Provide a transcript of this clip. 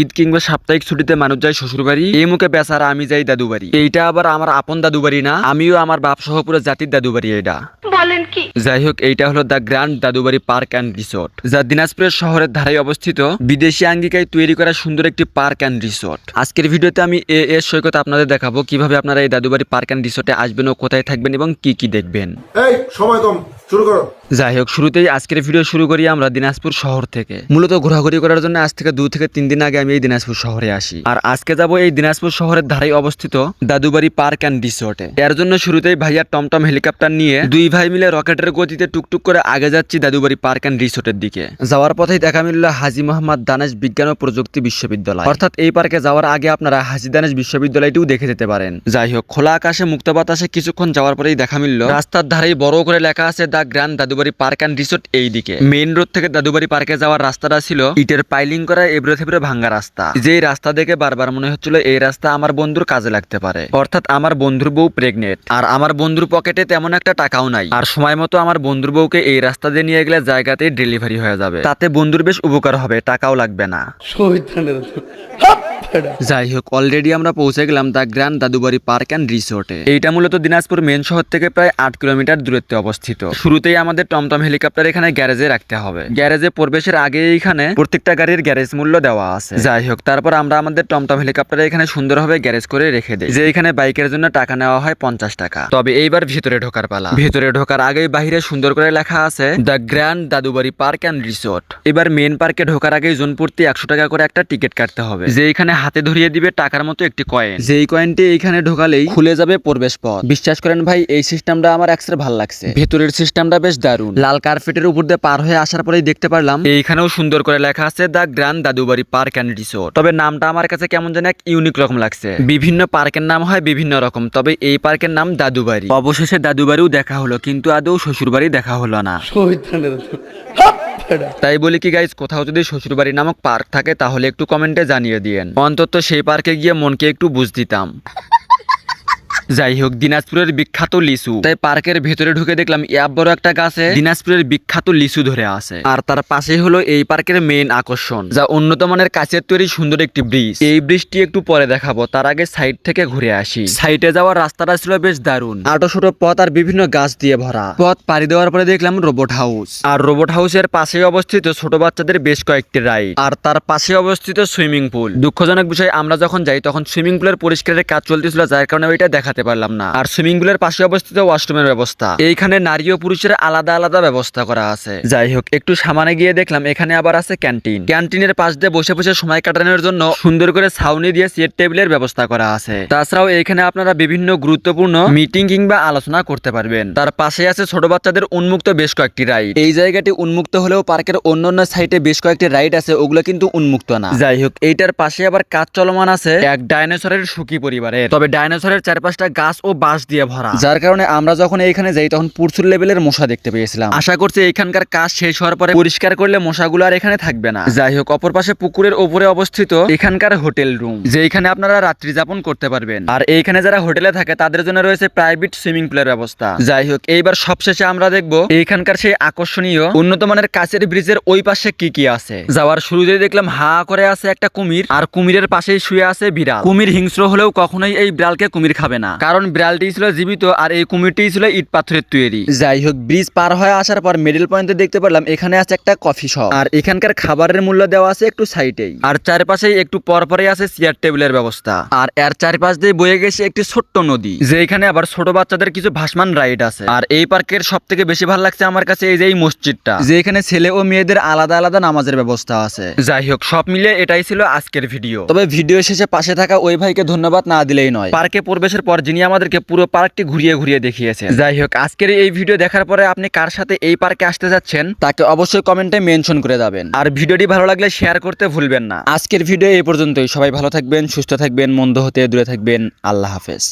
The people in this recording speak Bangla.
ঈদ কিংবা সাপ্তাহিক ছুটিতে মানুষ যায় শ্বশুর বাড়ি এই মুখে বেচারা আমি যাই দাদু বাড়ি এইটা আবার আমার আপন দাদু বাড়ি না আমিও আমার বাপ সহ পুরো জাতির দাদু বাড়ি এটা বলেন কি? যাই হোক এইটা হলো the grand Dadubari park and resort যা দিনাজপুরের শহরের ধারায় অবস্থিত বিদেশি আঙ্গিকায় তৈরি করা সুন্দর একটি পার্ক অ্যান্ড রিসোর্ট। আজকের ভিডিওতে আমি এ এর সৈকত আপনাদের দেখাবো কীভাবে আপনারা এই দাদুবাড়ি পার্ক অ্যান্ড রিসোর্টে আসবেন ও কোথায় থাকবেন এবং কি কি দেখবেন। এই সময় কম। শুরু করো। যাই হোক শুরুতেই আজকের ভিডিও শুরু করি আমরা দিনাজপুর শহর থেকে। মূলত ঘোরাঘুরি করার জন্য আজ থেকে দু থেকে তিন দিন আগে আমি এই দিনাজপুর শহরে আসি। আর আজকে যাব এই দিনাজপুর শহরের ধারায় অবস্থিত দাদুবাড়ি পার্ক অ্যান্ড রিসোর্টে। এর জন্য শুরুতেই ভাইয়া টমটম হেলিকপ্টার নিয়ে দুই ভাই মিলে রকেটের গতিতে টুকটুক করে আগে যাচ্ছি দাদুবাড়ি পার্ক অ্যান্ড রিসোর্টের দিকে। যাওয়ার পথেই দেখা মিলল হাজি মোহাম্মদ দানেশ বিজ্ঞান ও প্রযুক্তি বিশ্ববিদ্যালয়। অর্থাৎ এই পার্কে যাওয়ার আগে আপনারা হাজি দানেশ বিশ্ববিদ্যালয়টিও দেখে যেতে পারেন। যাই হোক খোলা আকাশে, মুক্ত বাতাসে কিছুক্ষণ যাওয়ার পরেই দেখা মিলল, রাস্তার ধারেই বড় করে লেখা আছে the grand Dadubari park and resort এই দিকে মেইন রোড থেকে দাদুবাড়ি পার্কে যাওয়ার রাস্তাটা ছিল ইটের পাইলিং করা এবড়ে থেবড়ে ভাঙ্গা রাস্তা। যেই রাস্তা দেখে বারবার মনে হচ্ছিল এই রাস্তা আমার বন্ধুর কাজে লাগতে পারে। অর্থাৎ আমার বন্ধুর বউ প্রেগনেন্ট আর আমার বন্ধুর পকেটে তেমন একটা টাকাও নাই। আর সময় মতো আমার বন্ধুর বউকে এই রাস্তা দিয়ে নিয়ে গেলে জায়গাতেই ডেলিভারি হয়ে যাবে। তাতে বন্ধুর বেশ উপকার হবে, টাকাও লাগবে না। যাই হোক অলরেডি আমরা পৌঁছে গেলাম the grand Dadubari park and রিসোর্টে। এইটা মূলত দিনাজপুর মেন শহর থেকে প্রায় আট কিলোমিটার দূরত্বে অবস্থিত। শুরুতেই আমাদের টমটম হেলিকপ্টার এখানে গ্যারেজে রাখতে হবে। গ্যারেজে প্রবেশের আগে এখানে প্রত্যেকটা গাড়ির গ্যারেজ মূল্য দেওয়া আছে। যাই হোক তারপর আমরা আমাদের টমটম হেলিকপ্টারে এখানে সুন্দরভাবে গ্যারেজ করে রেখে দিই, যে এখানে বাইকের জন্য টাকা নেওয়া হয় পঞ্চাশ টাকা। তবে এইবার ভিতরে ঢোকার পালা। ভিতরে ঢোকার আগেই বাহিরে সুন্দর করে লেখা আছে, the grand Dadubari park and resort. এবার মেন পার্কে ঢোকার আগেই জন একশো টাকা করে একটা টিকিট কাটতে হবে, যে এখানে হাতে ধরিয়ে দিবে টাকার মতো একটি কয়েন যেই কয়েনটি এইখানে ঢোকালেই খুলে যাবে প্রবেশ পথ। বিশ্বাস করেন ভাই এই সিস্টেমটা আমার একসাথে ভালো লাগছে। ভেতরের সিস্টেমটা বেশ দারুণ। লাল কার্পেটের উপর দিয়ে পার হয়ে আসার পরেই দেখতে পারলাম এইখানেও সুন্দর করে লেখা আছে the grand Dadubari park and resort. তবে নামটা আমার কাছে কেমন যেন এক ইউনিক রকম লাগছে। বিভিন্ন পার্কের নাম হয় বিভিন্ন রকম তবে এই পার্কের নাম দাদুবাড়ি। অবশেষে দাদুবাড়িও দেখা হলো কিন্তু আদৌ শ্বশুরবাড়ি দেখা হলো না। তাই বলি কি গাইজ কোথাও যদি শ্বশুরবাড়ি নামক পার্ক থাকে তাহলে একটু কমেন্টে জানিয়ে দিয়েন। অন্তত সেই পার্কে গিয়ে মনকে একটু বুঝ দিতাম। যাই হোক দিনাজপুরের বিখ্যাত লিচু। তাই পার্কের ভেতরে ঢুকে দেখলাম ইয়াব বড় একটা গাছে দিনাজপুরের বিখ্যাত লিচু ধরে আছে। আর তার পাশেই হলো এই পার্কের মেইন আকর্ষণ, যা উন্নত মানের কাছের তৈরি সুন্দর একটি ব্রিজ। এই ব্রিজটি একটু পরে দেখাবো, তার আগে সাইড থেকে ঘুরে আসি। সাইডে যাওয়ার রাস্তাটা ছিল বেশ দারুণ। আটো ছোট পথ আর বিভিন্ন গাছ দিয়ে ভরা। পথ পাড়ি দেওয়ার পরে দেখলাম রোবট হাউস আর রোবট হাউসের পাশে অবস্থিত ছোট বাচ্চাদের বেশ কয়েকটি রাইড আর তার পাশে অবস্থিত সুইমিং পুল দুঃখজনক বিষয়, আমরা যখন যাই, তখন সুইমিং পুলের পরিষ্কারের কাজ চলতেছিল, যার কারণে ওইটা দেখাতে পারলাম না। আর সুইমিং পুলের পাশে অবস্থিত ওয়াশরুমের ব্যবস্থা। এইখানে নারী ও পুরুষের আলাদা আলাদা ব্যবস্থা করা আছে। যাই হোক, একটু সামানে গিয়ে দেখলাম এখানে আবার আছে ক্যান্টিন। ক্যান্টিনের পাশ দিয়ে বসে বসে সময় কাটানোর জন্য সুন্দর করে ছাউনি দিয়ে চেয়ার টেবিলের ব্যবস্থা করা আছে। তাছাড়াও এখানে আপনারা বিভিন্ন গুরুত্বপূর্ণ মিটিং কিংবা আলোচনা করতে পারবেন। তার পাশে আছে ছোট বাচ্চাদের উন্মুক্ত বেশ কয়েকটি রাইড এই জায়গাটি উন্মুক্ত হলেও পার্কের অন্য অন্য সাইডে বেশ কয়েকটি রাইড আছে, ওগুলো কিন্তু উন্মুক্ত না। যাই হোক, এইটার পাশে আবার কাজ চলমান আছে এক ডাইনোসরের সুখী পরিবারের। তবে ডাইনোসরের চারপাশটা গাছ ও বাঁশ দিয়ে ভরা। যার কারণে আমরা যখন এইখানে যাই তখন প্রচুর লেভেলের মশা দেখতে পেয়েছিলাম। আশা করছি এখানকার কাজ শেষ হওয়ার পরে পরিষ্কার করলে মশাগুলো আর এখানে থাকবে না। যাই হোক অপর পাশে পুকুরের ওপরে অবস্থিত এখানকার হোটেল রুম যে যেখানে আপনারা রাত্রি যাপন করতে পারবেন। আর এইখানে যারা হোটেলে থাকে তাদের জন্য রয়েছে প্রাইভেট সুইমিং পুলের ব্যবস্থা। যাই হোক এইবার সবশেষে আমরা দেখব এইখানকার সেই আকর্ষণীয় উন্নত মানের কাছের ব্রিজের ওই পাশে কি কি আছে। যাওয়ার শুরুতে দেখলাম হা করে আছে একটা কুমির আর কুমিরের পাশেই শুয়ে আছে বিড়াল। কুমির হিংস্র হলেও কখনোই এই বিড়ালকে কুমির খাবে না। কারণ বিড়ালটি ছিল জীবিত আর এই কুমিরটি ছিল ইট পাথরের তৈরি। যাই হোক ব্রিজ পার হয়ে আসার পর মিডল পয়েন্টে দেখতে পারলাম এখানে আছে একটা কফি শপ আর এখানকার খাবারের মূল্য দেওয়া আছে একটু সাইডেই আর চারপাশেই একটু পর পরে আছে চেয়ার টেবিলের ব্যবস্থা। আর এর চারপাশ দিয়ে বয়ে গেছে একটি ছোট্ট নদী। যেখানে আবার ছোট বাচ্চাদের কিছু ভাসমান রাইড আছে। আর এই পার্কের সব থেকে বেশি ভালো লাগছে আমার কাছে এই যে এই মসজিদটা। যেখানে ছেলে ও মেয়েদের আলাদা আলাদা নামাজের ব্যবস্থা আছে। যাই হোক সব মিলে এটাই ছিল আজকের ভিডিও তবে ভিডিও শেষে পাশে থাকা ওই ভাইকে ধন্যবাদ না দিলেই নয়। পার্কে প্রবেশের পর যিনি আমাদেরকে পুরো পার্কটি ঘুরিয়ে ঘুরিয়ে দেখিয়েছে যাই হোক আজকের এই ভিডিও দেখার পরে আপনি কার সাথে এই পার্কে আসতে যাচ্ছেন তাকে অবশ্যই কমেন্টে মেনশন করে যাবেন। আর ভিডিওটি ভালো লাগলে শেয়ার করতে ভুলবেন না। আজকের ভিডিও এই পর্যন্তই। সবাই ভালো থাকবেন সুস্থ থাকবেন মন্দ হতে দূরে থাকবেন। আল্লাহ হাফেজ।